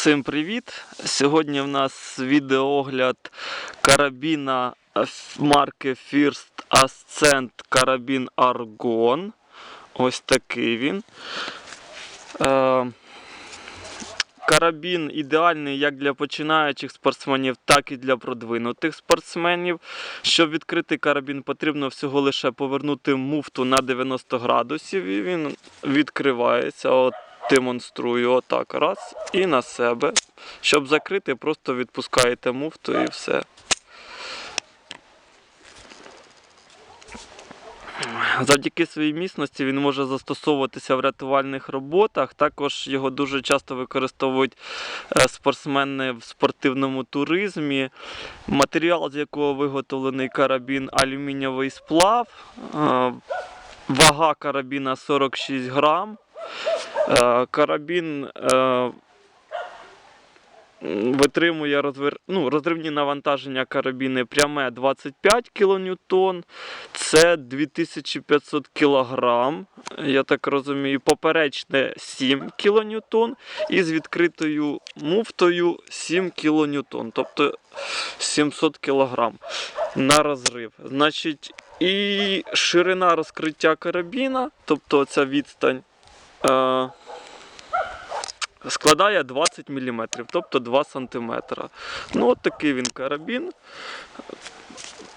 Всім привіт! Сьогодні в нас відеоогляд карабіна марки First Ascent карабін Argon. Ось такий він. Е, Карабін ідеальний як для починаючих спортсменів, так і для продвинутих спортсменів. Щоб відкрити карабін, потрібно всього лише повернути муфту на 90 градусів, і він відкривається. От демонструю отак. Раз і на себе. Щоб закрити, просто відпускаєте муфту і все. Завдяки своїй міцності він може застосовуватися в рятувальних роботах. Також його дуже часто використовують е, спортсмени в спортивному туризмі. Матеріал, з якого виготовлений карабін, алюмінієвий сплав. Е, Вага карабіна 46 грам. Е, Карабін е, витримує розвер... ну, розривні навантаження карабіни пряме 25 кН, це 2500 кг, я так розумію, поперечне 7 кН і з відкритою муфтою 7 кН, тобто 700 кг на розрив. Значить, і ширина розкриття карабіна, тобто ця відстань. Е, складає 20 мм, тобто 2 см. Ну, от такий він карабін.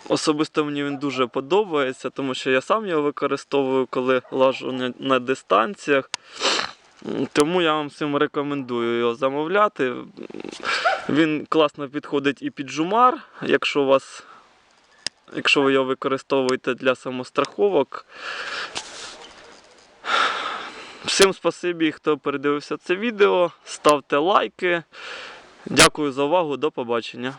Особисто мені він дуже подобається, тому що я сам його використовую, коли лажу на, дистанціях. Тому я вам всім рекомендую його замовляти. Він класно підходить і під жумар, якщо у вас. Якщо ви його використовуєте для самостраховок, Всім спасибі, хто передивився це відео. Ставте лайки. Дякую за увагу. До побачення.